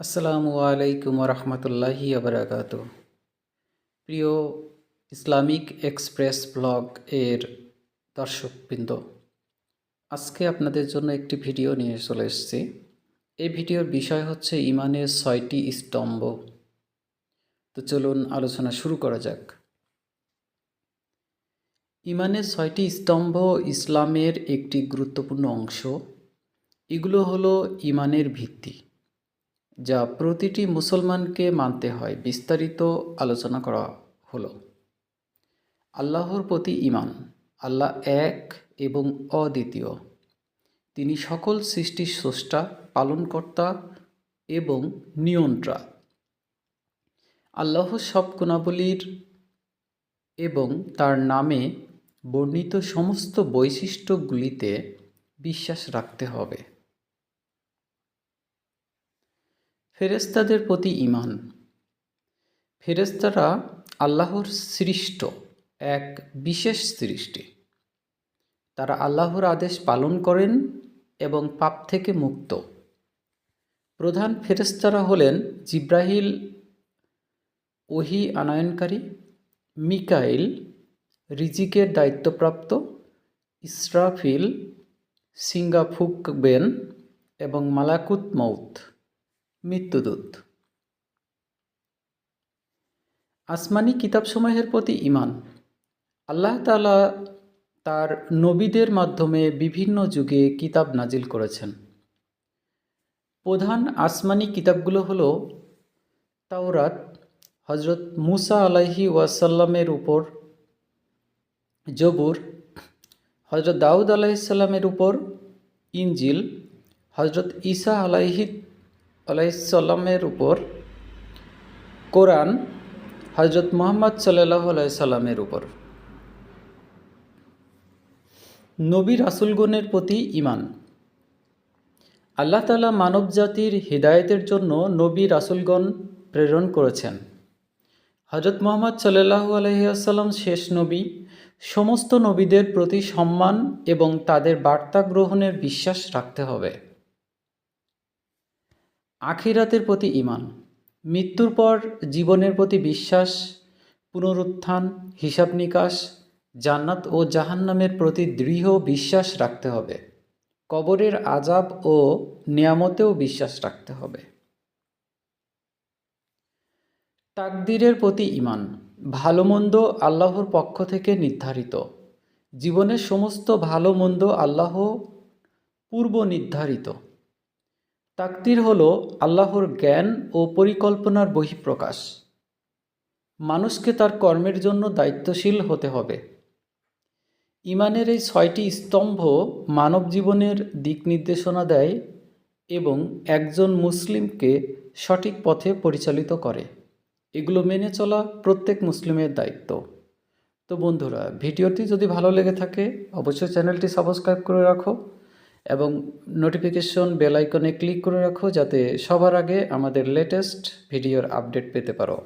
আসসালামু আলাইকুম রহমতুল্লাহি আবরাকাত প্রিয় ইসলামিক এক্সপ্রেস ব্লগ এর দর্শকবৃন্দ, আজকে আপনাদের জন্য একটি ভিডিও নিয়ে চলে এসেছি। এই ভিডিওর বিষয় হচ্ছে ইমানের ছয়টি স্তম্ভ। তো চলুন আলোচনা শুরু করা যাক। ইমানের ছয়টি স্তম্ভ ইসলামের একটি গুরুত্বপূর্ণ অংশ। এগুলো হলো ইমানের ভিত্তি। যা প্রতিটি মুসলমানকে মানতে হয়, বিস্তারিত আলোচনা করা হলো। আল্লাহর প্রতি ইমান আল্লাহ এক এবং অদ্বিতীয়। তিনি সকল সৃষ্টির স্রষ্টা, পালনকর্তা এবং নিয়ন্ত্রা। আল্লাহর সব গুণাবলীর এবং তার নামে বর্ণিত সমস্ত বৈশিষ্ট্যগুলিতে বিশ্বাস রাখতে হবে। ফেরেস্তাদের প্রতি ইমান ফেরেস্তারা আল্লাহর সৃষ্ট, এক বিশেষ সৃষ্টি। তারা আল্লাহর আদেশ পালন করেন এবং পাপ থেকে মুক্ত। প্রধান ফেরেস্তারা হলেন জিব্রাহিল, ওহি আনয়নকারী, মিকাইল, রিজিকের দায়িত্বপ্রাপ্ত, ইসরাফিল, সিঙ্গাফুকবেন এবং মালাকুত মৌত মৃত্যুদূত। আসমানি কিতাবসমূহের প্রতি ইমান আল্লাহ তালা তার নবীদের মাধ্যমে বিভিন্ন যুগে কিতাব নাজিল করেছেন। প্রধান আসমানি কিতাবগুলো হলো তাওরাত হজরত মুসা আলাহি ওয়াসাল্লামের উপর, জবুর হজরত দাউদ আলাইসাল্লামের উপর ইঞ্জিল হজরত ঈসা আলাইহি আলাইসাল্লামের উপর কোরআন হজরত মোহাম্মদ সাল্লাহ আলাইসাল্লামের উপর। নবী রাসুলগণের প্রতি ইমান আল্লাহ তালা মানব জাতির হৃদায়তের জন্য নবী রাসুলগণ প্রেরণ করেছেন। হজরত মোহাম্মদ সাল্লাহু আলহিহাসাল্লাম শেষ নবী। সমস্ত নবীদের প্রতি সম্মান এবং তাদের বার্তা গ্রহণের বিশ্বাস রাখতে হবে। আখিরাতের প্রতি ইমান মৃত্যুর পর জীবনের প্রতি বিশ্বাস, পুনরুত্থান, হিসাব নিকাশ, জান্নাত ও জাহান্নামের প্রতি দৃঢ় বিশ্বাস রাখতে হবে। কবরের আজাব ও নিয়ামতেও বিশ্বাস রাখতে হবে। তাকদিরের প্রতি ইমান ভালো মন্দ আল্লাহর পক্ষ থেকে নির্ধারিত। জীবনের সমস্ত ভালো মন্দ আল্লাহ পূর্ব নির্ধারিত। তাকদির হল আল্লাহর জ্ঞান ও পরিকল্পনার বহিঃপ্রকাশ। মানুষকে তার কর্মের জন্য দায়িত্বশীল হতে হবে। ইমানের এই ছয়টি স্তম্ভ মানব জীবনের দিক নির্দেশনা দেয় এবং একজন মুসলিমকে সঠিক পথে পরিচালিত করে। এগুলো মেনে চলা প্রত্যেক মুসলিমের দায়িত্ব। তো বন্ধুরা, ভিডিওটি যদি ভালো লেগে থাকে, অবশ্যই চ্যানেলটি সাবস্ক্রাইব করে রাখো। এবং নোটিফিকেশন বেল আইকনে ক্লিক করে রাখো যাতে সবার আগে আমাদের লেটেস্ট ভিডিওর আপডেট পেতে পারো।